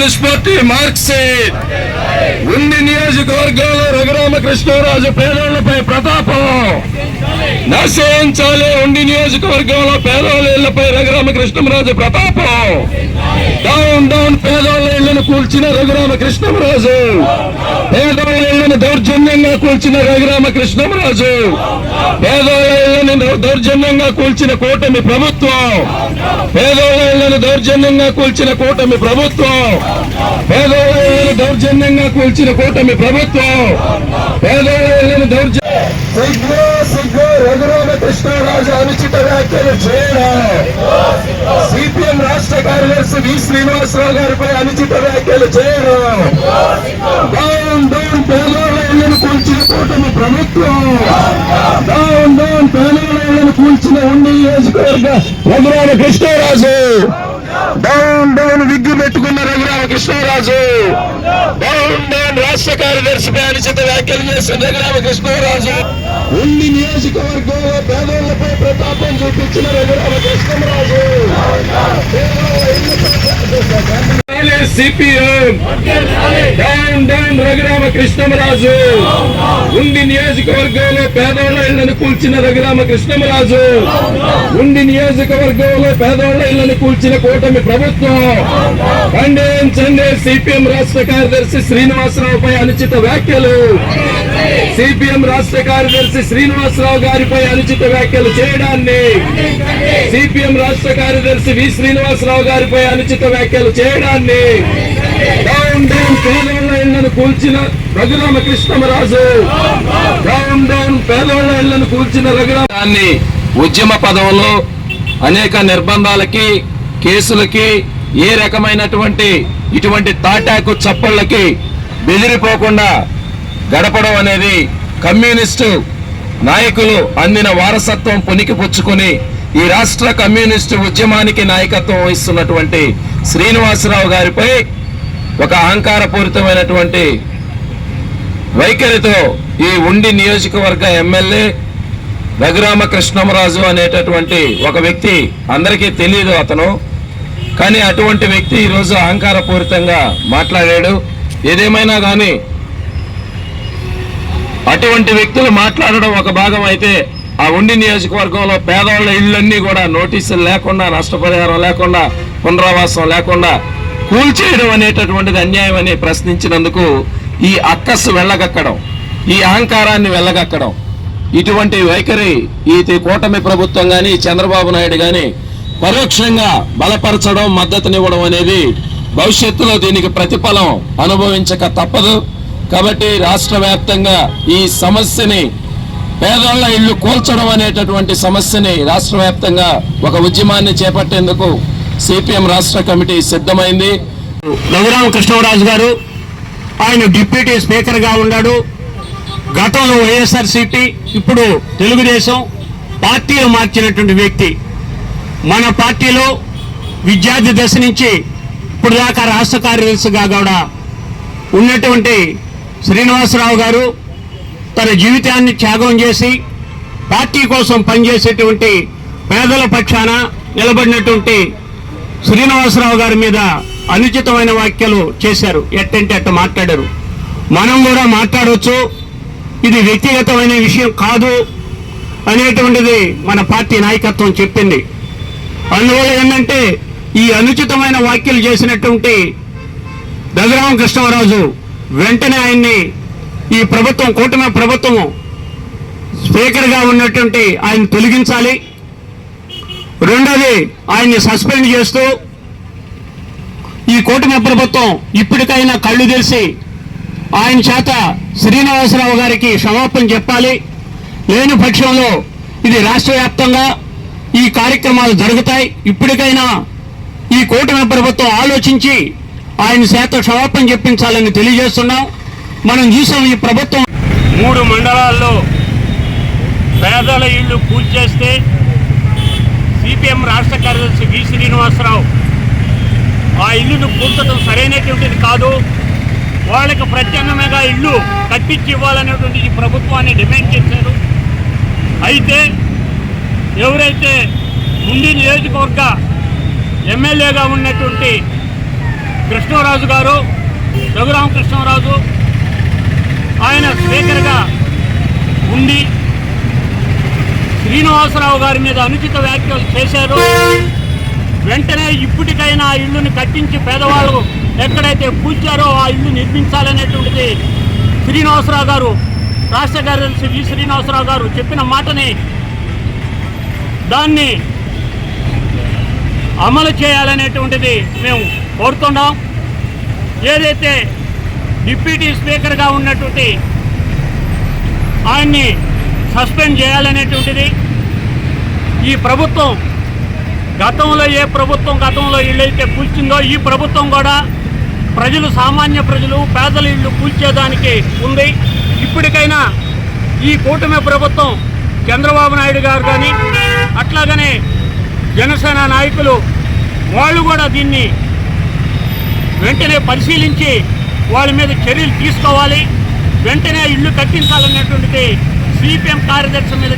Communist party Marxist ఉండి నియోజకవర్గంలో రఘురామకృష్ణరాజు పేదోళ్ళపై ప్రతాపం. నశించాలి ఉండి నియోజకవర్గంలో పేదోళ్ళ ఇళ్ళపై రఘురామకృష్ణరాజు ప్రతాపం. డౌన్ డౌన్ పేదోళ్ళ ఇళ్ళను కూల్చిన రఘురామకృష్ణరాజు పేదవాళ్ళని దౌర్జన్యంగా కూల్చిన రఘురామకృష్ణరాజు పేదవాళ్ళని దౌర్జన్యంగా కూల్చిన కూటమి ప్రభుత్వం. పేదవాళ్ళని దౌర్జన్యంగా కూల్చిన కూటమి ప్రభుత్వం. పేదవాళ్ళని దౌర్జన్యంగా కూల్చిన కూటమి ప్రభుత్వం. పేదవాళ్ళని దౌర్జన్య రఘురామ సిగ్గు అనుచిత వ్యాఖ్యలు చేయడం. సిపిఎం రాష్ట్ర కార్యదర్శి వి శ్రీనివాసరావు గారిపై అనుచిత వ్యాఖ్యలు చేయడం. డౌన్ డౌన్ పేదోళ్ళ కూల్చిన కూటమి ప్రభుత్వం. డౌన్ డౌన్ పేదోళ్ళ కూల్చిన ఉండి నియోజకవర్గ Raghurama Krishnaraju. Down down wig పెట్టుకున్న రఘురామ కృష్ణరాజు డౌన్ డౌన్ రాష్ట్ర కార్యదర్శి అనుచిత వ్యాఖ్యలు చేసిన రఘురామ కృష్ణరాజు ఉండి నియోజకవర్గంలో పేదోళ్ళపై ప్రతాపం చూపించిన Raghurama Krishnaraju CPM. Down down Raghurama Krishnamaraju. Undi నియోజకవర్గంలో పేదోళ్ళ ఇళ్ళను కూల్చిన రఘురామ కృష్ణమరాజు. ఉండి నియోజకవర్గంలో పేదోళ్ళ ఇళ్ళను కూల్చిన కూటమి ప్రభుత్వం. ఖండించండి సిపిఎం రాష్ట్ర కార్యదర్శి శ్రీనివాసరావుపై అనుచిత వ్యాఖ్యలు. సిపిఎం రాష్ట్ర కార్యదర్శి శ్రీనివాసరావు గారిపై అనుచిత వ్యాఖ్యలు చేయడాన్ని సిపిఎం రాష్ట్ర కార్యదర్శి వి శ్రీనివాసరావు గారిపై అనుచిత వ్యాఖ్యలు చేయడాన్ని డౌన్ డౌన్ పేదోళ్ళ ఇళ్ళను కూల్చిన రఘురామ కృష్ణమరాజు డౌన్ డౌన్ పేదోళ్ళ ఇళ్ళను కూల్చిన రఘురామాన్ని ఉద్యమ పదంలో అనేక నిర్బంధాలకి కేసులకి ఏ రకమైనటువంటి ఇటువంటి తాటాకు చప్పళ్ళకి బెదిరిపోకుండా గడపడం అనేది కమ్యూనిస్టు నాయకులు అందిన వారసత్వం పుణికిపుచ్చుకొని ఈ రాష్ట్ర కమ్యూనిస్టు ఉద్యమానికి నాయకత్వం వహిస్తున్నటువంటి శ్రీనివాసరావు గారిపై ఒక అహంకారపూరితమైనటువంటి వైఖరితో ఈ ఉండి నియోజకవర్గ ఎమ్మెల్యే రఘురామ కృష్ణమరాజు అనేటటువంటి ఒక వ్యక్తి అందరికీ తెలియదు అతను. కానీ అటువంటి వ్యక్తి ఈరోజు అహంకారపూరితంగా మాట్లాడాడు. ఏదేమైనా కానీ అటువంటి వ్యక్తులు మాట్లాడడం ఒక భాగం అయితే ఆ ఉండి నియోజకవర్గంలో పేదవాళ్ళ ఇళ్ళన్నీ కూడా నోటీసులు లేకుండా నష్టపరిహారం లేకుండా పునరావాసం లేకుండా కూల్చేయడం అనేటటువంటిది అన్యాయం అని ప్రశ్నించినందుకు ఈ అక్కస్సు వెళ్ళగక్కడం ఈ అహంకారాన్ని వెళ్ళగక్కడం ఇటువంటి వైఖరి ఈ కూటమి ప్రభుత్వం కానీ చంద్రబాబు నాయుడు కానీ పరోక్షంగా బలపరచడం మద్దతునివ్వడం అనేది భవిష్యత్తులో దీనికి ప్రతిఫలం అనుభవించక తప్పదు. కాబట్టి రాష్ట్ర వ్యాప్తంగా ఈ సమస్యని పేదోళ్ళ ఇళ్ళు కూల్చడం అనేటటువంటి సమస్యని రాష్ట్ర వ్యాప్తంగా ఒక ఉద్యమాన్ని చేపట్టేందుకు సిపిఎం రాష్ట్ర కమిటీ సిద్ధమైంది. రఘురామ కృష్ణరాజు గారు ఆయన డిప్యూటీ స్పీకర్గా ఉన్నాడు. గతంలో వైఎస్ఆర్సీపీ ఇప్పుడు తెలుగుదేశం పార్టీలు మార్చినటువంటి వ్యక్తి. మన పార్టీలో విద్యార్థి దశ నుంచి ఇప్పుడు దాకా రాష్ట్ర కార్యదర్శిగా కూడా ఉన్నటువంటి శ్రీనివాసరావు గారు తన జీవితాన్ని త్యాగం చేసి పార్టీ కోసం పనిచేసేటువంటి పేదల పక్షాన నిలబడినటువంటి శ్రీనివాసరావు గారి మీద అనుచితమైన వ్యాఖ్యలు చేశారు. ఎట్టంటే అట్ట మాట్లాడారు. మనం కూడా మాట్లాడవచ్చు ఇది వ్యక్తిగతమైన విషయం కాదు అనేటువంటిది మన పార్టీ నాయకత్వం చెప్పింది. అందువల్ల ఏంటంటే ఈ అనుచితమైన వ్యాఖ్యలు చేసినటువంటి రఘురామ కృష్ణరాజు వెంటనే ఆయన్ని ఈ ప్రభుత్వం కూటమి ప్రభుత్వం స్పీకర్గా ఉన్నటువంటి ఆయన తొలగించాలి. రెండోది ఆయన్ని సస్పెండ్ చేస్తూ ఈ కూటమి ప్రభుత్వం ఇప్పటికైనా కళ్ళు తెరిచి ఆయన చేత శ్రీనివాసరావు గారికి క్షమాపణ చెప్పాలి. లేని పక్షంలో ఇది రాష్ట్ర వ్యాప్తంగా ఈ కార్యక్రమాలు జరుగుతాయి. ఇప్పటికైనా ఈ కూటమి ప్రభుత్వం ఆలోచించి ఆయన చేత క్షమాపణ చెప్పించాలని తెలియజేస్తున్నాం. మనం చూసాం ఈ ప్రభుత్వం. మూడు మండలాల్లో పేదల ఇళ్ళు పూజ చేస్తే సిపిఎం రాష్ట్ర కార్యదర్శి వి శ్రీనివాసరావు ఆ ఇల్లును కూల్చడం సరైనటువంటిది కాదు. వాళ్ళకి ప్రత్యామ్నాయంగా ఇల్లు కట్టించి ఇవ్వాలనేటువంటి ఈ ప్రభుత్వాన్ని డిమాండ్ చేశారు. అయితే ఎవరైతే ముందు నియోజకవర్గ ఎమ్మెల్యేగా ఉన్నటువంటి కృష్ణరాజు గారు రఘురామకృష్ణరాజు ఆయన స్పీకర్గా ఉండి శ్రీనివాసరావు గారి మీద అనుచిత వ్యాఖ్యలు చేశారు. వెంటనే ఇప్పటికైనా ఆ ఇల్లుని కట్టించి పేదవాళ్ళు ఎక్కడైతే కూర్చారో ఆ ఇల్లు నిర్మించాలనేటువంటిది శ్రీనివాసరావు గారు రాష్ట్ర కార్యదర్శి వి శ్రీనివాసరావు గారు చెప్పిన మాటని దాన్ని అమలు చేయాలనేటువంటిది మేము కోరుతున్నాం. ఏదైతే డిప్యూటీ స్పీకర్గా ఉన్నటువంటి ఆయన్ని సస్పెండ్ చేయాలనేటువంటిది ఈ ప్రభుత్వం గతంలో ఏ ప్రభుత్వం గతంలో ఇళ్ళైతే కూల్చిందో ఈ ప్రభుత్వం కూడా ప్రజలు సామాన్య ప్రజలు పేదల ఇళ్ళు కూల్చేదానికి ఉంది. ఇప్పటికైనా ఈ కూటమి ప్రభుత్వం చంద్రబాబు నాయుడు గారు కానీ అట్లాగనే జనసేన నాయకులు వాళ్ళు కూడా దీన్ని వెంటనే పరిశీలించి వాళ్ళ మీద చర్యలు తీసుకోవాలి. వెంటనే ఇల్లు కట్టించాలనేటువంటిది సిపిఎం కార్యదర్శి మీద